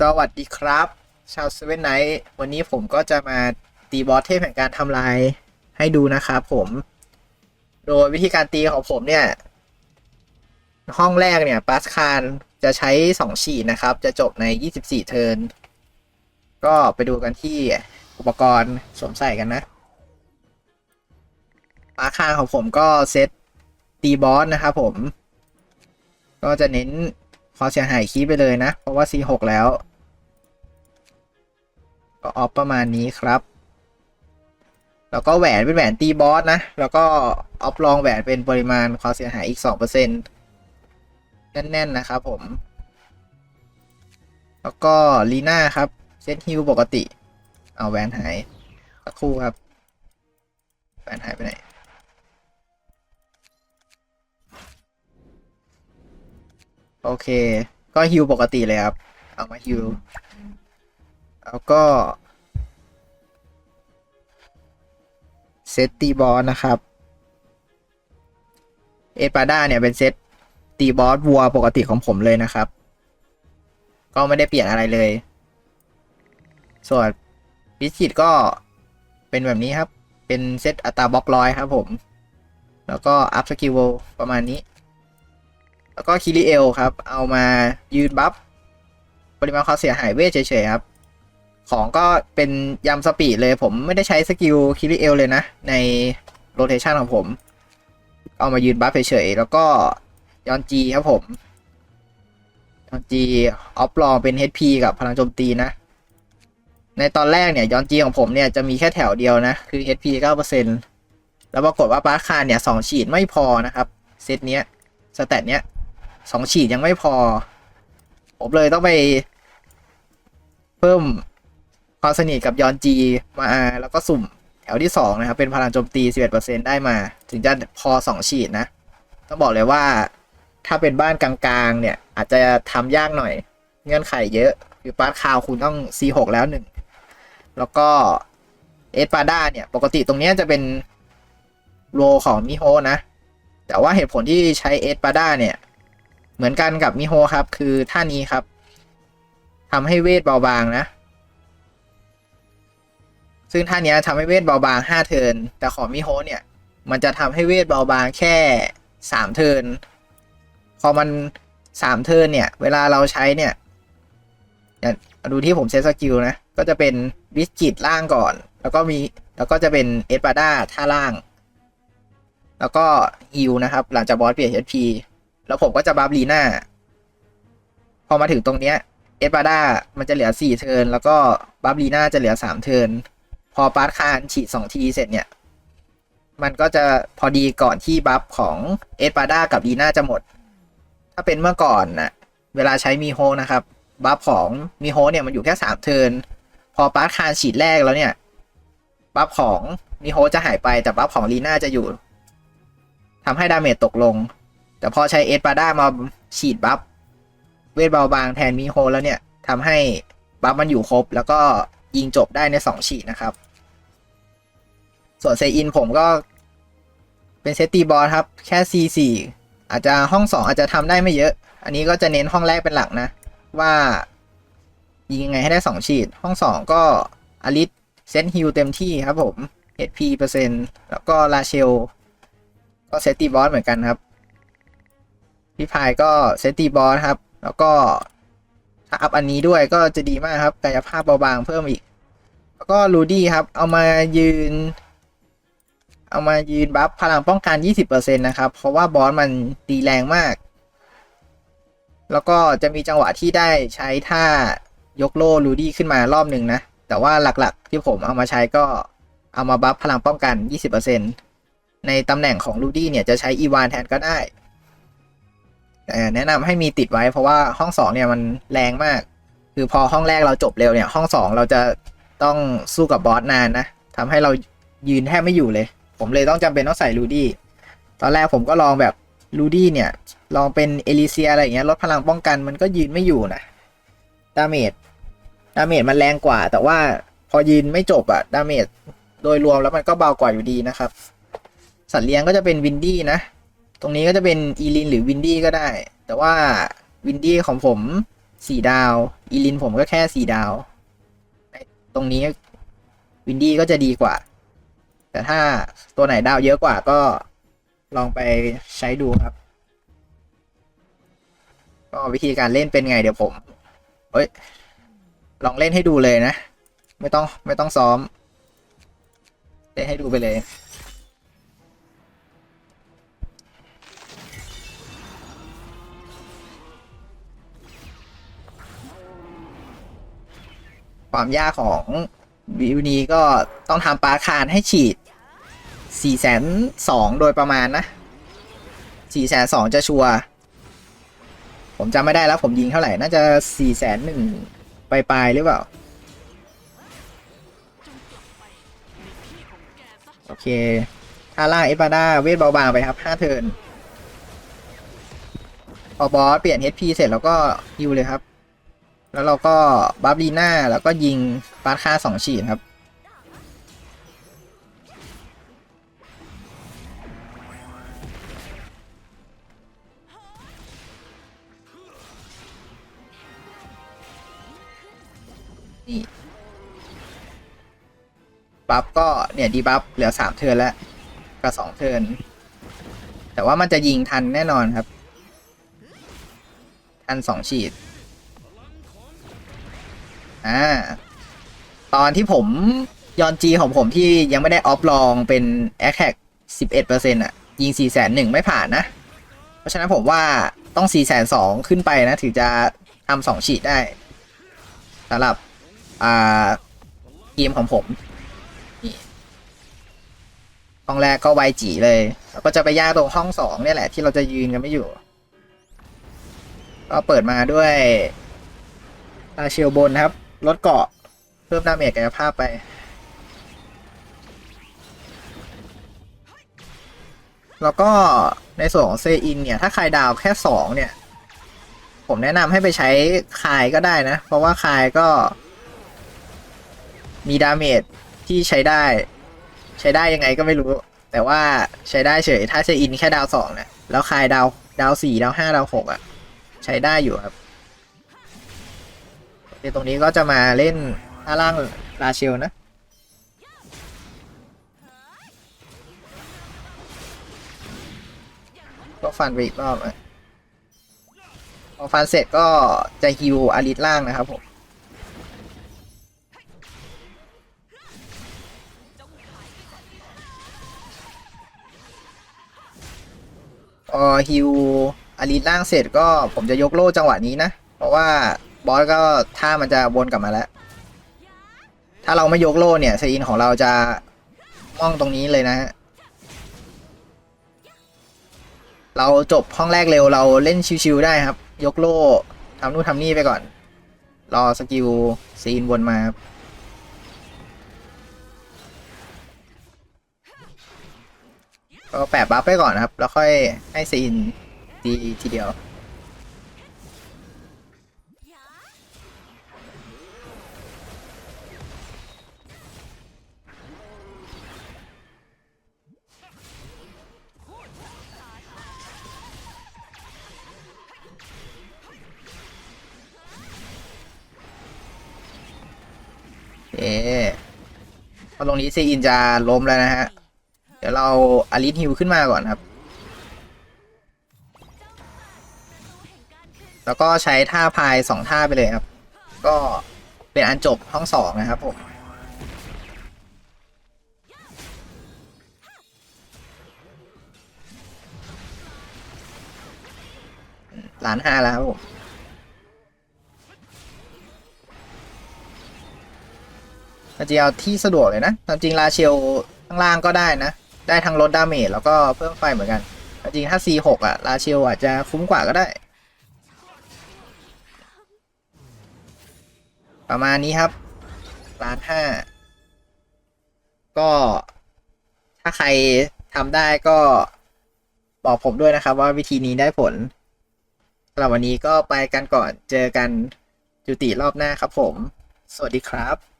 สวัสดีครับ ชาวเซเว่นไนท์วันนี้ผมก็จะมาตีบอสเทพแห่งการทำลายให้ดูนะครับผม โดยวิธีการตีของผมเนี่ย ห้องแรกเนี่ยปัสคารจะใช้ 2 ฉีดนะครับ จะจบใน 24 เทิร์น ก็ไปดูกันที่อุปกรณ์สวมใส่กันนะปัสคารของผมก็เซตตีบอสนะครับผม ก็จะเน้น ความเสียหายคีไปเลยนะ เพราะว่า C6 แล้ว ก็ออฟประมาณนี้ครับ แล้วก็แหวนเป็นแหวนตีบอสนะ แล้วก็ออฟลองแหวนเป็นปริมาณความเสียหายอีก 2%แน่นๆนะครับผม แล้วก็ลีน่าครับเซตฮิลปกติ เอาแหวนหายสักครู่ครับแหวนหายไปไหน โอเค ก็ฮิวปกติเลยครับ เอามาฮิวแล้วก็เซตตีบอสนะครับ เอปาด้าเนี่ยเป็นเซตตีบอสวัวปกติของผมเลยนะครับ ก็ไม่ได้เปลี่ยนอะไรเลย ส่วนพิชิตก็เป็นแบบนี้ครับ เป็นเซตอัตราบล็อกร้อยครับผม แล้วก็อัพสกิลประมาณนี้ แล้วก็คิริเอลครับ เอามายืนบัฟปริมาณความเสียหายเวทเฉยๆครับ ของก็เป็นยำสปีดเลยผมไม่ได้ใช้สกิลคิริเอลเลยนะ ในโรเทชันของผม เอามายืนบัฟเฉยๆแล้วก็ยอนจีครับผมยอนจีออฟลองเป็น HP กับพลังโจมตีนะ ในตอนแรกเนี่ยยอนจีของผมเนี่ยจะมีแค่แถวเดียวนะ คือ HP 9%แล้วปรากฏว่าปาร์คานเนี่ยสองฉีดไม่พอนะครับ เซตเนี้ยสแตทเนี้ย สองฉีดยังไม่พอ ผมเลยต้องไป เพิ่มความสนิทกับยอนจีมาแล้วก็สุ่มแถวที่สองนะครับ เป็นพลังโจมตี 11%ได้มา ถึงจะพอสองฉีดนะ ต้องบอกเลยว่าถ้าเป็นบ้านกลางๆ เนี่ย อาจจะทำยากหน่อย เงื่อนไขเยอะคือปาร์ตคาวคุณต้อง C6 แล้วหนึ่งแล้วก็เอสปาด้าเนี่ย ปกติตรงนี้จะเป็นโรของมิโฮนะ แต่ว่าเหตุผลที่ใช้เอสปาด้าเนี่ย เหมือนกันกับมิโฮครับ คือท่านี้ครับทำให้เวทเบาบางนะ ซึ่งท่านี้ทำให้เวทเบาบางห้าเทินแต่ของมิโฮเนี่ย มันจะทำให้เวทเบาบางแค่สามเทินพอมันสามเทินเนี่ย เวลาเราใช้เนี่ยดูที่ผมเซตสกิลนะ ก็จะเป็นวิสกิตล่างก่อน แล้วก็มี แล้วก็จะเป็นเอสปาด้าท่าล่าง แล้วก็ฮิวนะครับ หลังจากบอสเปลี่ยน HP แล้วผมก็จะบัฟลีน่าพอมาถึงตรงเนี้ยเอสปาด้ามันจะเหลือ4เทินแล้วก็บัฟลีน่าจะเหลือ3เทินพอปาร์ตคานฉีด2ทีเสร็จเนี่ย มันก็จะพอดีก่อนที่บัฟของเอสปาด้ากับลีน่าจะหมด ถ้าเป็นเมื่อก่อนนะเวลาใช้มีโฮนะครับบัฟของมีโฮเนี่ยมันอยู่แค่3เทินพอปาร์ตคานฉีดแรกแล้วเนี่ยบัฟของมีโฮจะหายไปแต่บัฟของลีน่าจะอยู่ทำให้ดาเมจตกลง แต่พอใช้เอสปาด้ามาฉีดบัฟเวทเบาบางแทนมิโฮแล้วเนี่ยทำให้บัฟมันอยู่ครบ แล้วก็ยิงจบได้ใน 2 ฉีดนะครับ ส่วนเซอินผมก็เป็นเซตตีบอลครับ แค่ C4 อาจจะห้อง 2 อาจจะทำได้ไม่เยอะ อันนี้ก็จะเน้นห้องแรกเป็นหลักนะ ว่ายิงยังไงให้ได้ 2 ฉีด ห้อง 2 ก็อลิสเซนฮิลเต็มที่ครับผม HP เปอร์เซ็นต์แล้วก็ลาเชลก็เซตตีบอสเหมือนกันครับ พี่พายก็เซตตีบอสครับ แล้วก็ถ้าอัพอันนี้ด้วยก็จะดีมากครับกายภาพเบาบางเพิ่มอีก แล้วก็รูดี้ครับ เอามายืน เอามายืนบัฟพลังป้องกัน 20%นะครับ เพราะว่าบอสมันตีแรงมาก แล้วก็จะมีจังหวะที่ได้ใช้ท่ายกโล่รูดี้ขึ้นมารอบหนึ่งนะ แต่ว่าหลักๆที่ผมเอามาใช้ก็เอามาบัฟพลังป้องกัน 20%ในตำแหน่งของรูดี้เนี่ยจะใช้อีวานแทนก็ได้ แต่แนะนำให้มีติดไว้เพราะว่าห้องสองเนี่ยมันแรงมาก คือพอห้องแรกเราจบเร็วเนี่ย ห้องสองเราจะต้องสู้กับบอสนานนะทำให้เรายืนแทบไม่อยู่เลย ผมเลยต้องจำเป็นต้องใส่รูดี้ตอนแรกผมก็ลองแบบรูดี้เนี่ย ลองเป็นเอลิเซียอะไรอย่างเงี้ยลดพลังป้องกันมันก็ยืนไม่อยู่นะดาเมจดาเมจมันแรงกว่า แต่ว่าพอยืนไม่จบอะดาเมจโดยรวมแล้วมันก็เบากว่าอยู่ดีนะครับ สัตว์เลี้ยงก็จะเป็นวินดี้นะ ตรงนี้ก็จะเป็นอีลินหรือวินดี้ก็ได้ แต่ว่าวินดี้ของผมสี่ดาว อีลินผมก็แค่สี่ดาว ตรงนี้วินดี้ก็จะดีกว่า แต่ถ้าตัวไหนดาวเยอะกว่าก็ลองไปใช้ดูครับ ก็วิธีการเล่นเป็นไงเดี๋ยวผมเอ้ย ลองเล่นให้ดูเลยนะ ไม่ต้องไม่ต้องซ้อม เล่นให้ดูไปเลย ความยากของวิวนี้ก็ต้องทำปลาคานให้ฉีด4แสนสองโดยประมาณนะ4แสนสองจะชัวร์ผมจำไม่ได้แล้วผมยิงเท่าไหร่น่าจะ4แสนหนึ่งปลายๆหรือเปล่า โอเคถ้าล่างเอปาดาเวทเบาบางไปครับ 5 เทิร์นพอบอสเปลี่ยน HP เสร็จแล้วก็ฮิวเลยครับ แล้วเราก็บัฟลีหน่าแล้วก็ยิงปาร์ค่าสองฉีดครับนี่บัฟก็เนี่ยดีบัฟเหลือสามเทิร์นแล้วกับสองเทิร์นแต่ว่ามันจะยิงทันแน่นอนครับ ทันสองฉีด อ่าตอนที่ผมยอนจีของผมที่ยังไม่ได้ออฟลองเป็นแอคแท็กสิบเอ็ดเปอร์เซ็นต์อะยิงสี่แสนหนึ่งไม่ผ่านนะ เพราะฉะนั้นผมว่าต้องสี่แสนสองขึ้นไปนะ ถึงจะทำสองฉีดได้สำหรับ อ่าเกมของผมห้องแรกก็ไวจีเลยแล้วก็จะไปย่าตรงห้องสองเนี่ยแหละ ที่เราจะยืนกันไม่อยู่ ก็เปิดมาด้วยตาเชียวบนครับ ลดเกาะ เพิ่มดาเมจกายภาพไป แล้วก็ในส่วนของเซอินเนี่ย ถ้าใครดาวแค่สองเนี่ย ผมแนะนำให้ไปใช้คายก็ได้นะ เพราะว่าคายก็ มีดาเมจที่ใช้ได้ ใช้ได้ยังไงก็ไม่รู้ แต่ว่าใช้ได้เฉย ถ้าเซอินแค่ดาวสองเนี่ยแล้วคายดาวดาวสี่ดาวห้าดาวหกอะใช้ได้อยู่ครับ โอเคตรงนี้ก็จะมาเล่นท่าล่างราเชลนะก็ฟันไปอีกรอบอะพอฟันเสร็จก็จะฮิวอาริสล่างนะครับผมพอฮิวอาริสล่างเสร็จก็ผมจะยกโล่จังหวะนี้นะ เพราะว่า บอสก็ท่ามันจะวนกลับมาแล้ว ถ้าเราไม่ยกโล่เนี่ยสอินของเราจะม่องตรงนี้เลยนะฮะเราจบห้องแรกเร็วเราเล่นชิวๆได้ครับ ยกโล่ทำนู่นทำนี่ไปก่อน รอสกิลซีนวนมาครับก็แปะบัฟไปก่อนนะครับ แล้วค่อยให้ซีนดีทีเดียว เอ๊พอตรงนี้ซีอินจะล้มแล้วนะฮะ เดี๋ยวเราอาริสฮิวขึ้นมาก่อนครับ แล้วก็ใช้ท่าพายสองท่าไปเลยครับ ก็เป็นอันจบห้องสองนะครับผมล้านห้าแล้วครับผม จริงๆเอาที่สะดวกเลยนะตามจริงลาเชลข้างล่างก็ได้นะ ได้ทั้งลดดาเมจแล้วก็เพิ่มไฟเหมือนกัน จริงๆถ้า C6 อะลาเชลอาจจะคุ้มกว่าก็ได้ ประมาณนี้ครับล้านห้าก็ถ้าใครทำได้ก็บอกผมด้วยนะครับว่าวิธีนี้ได้ผลสำหรับวันนี้ก็ไปกันก่อนเจอกันจุติรอบหน้าครับผม สวัสดีครับ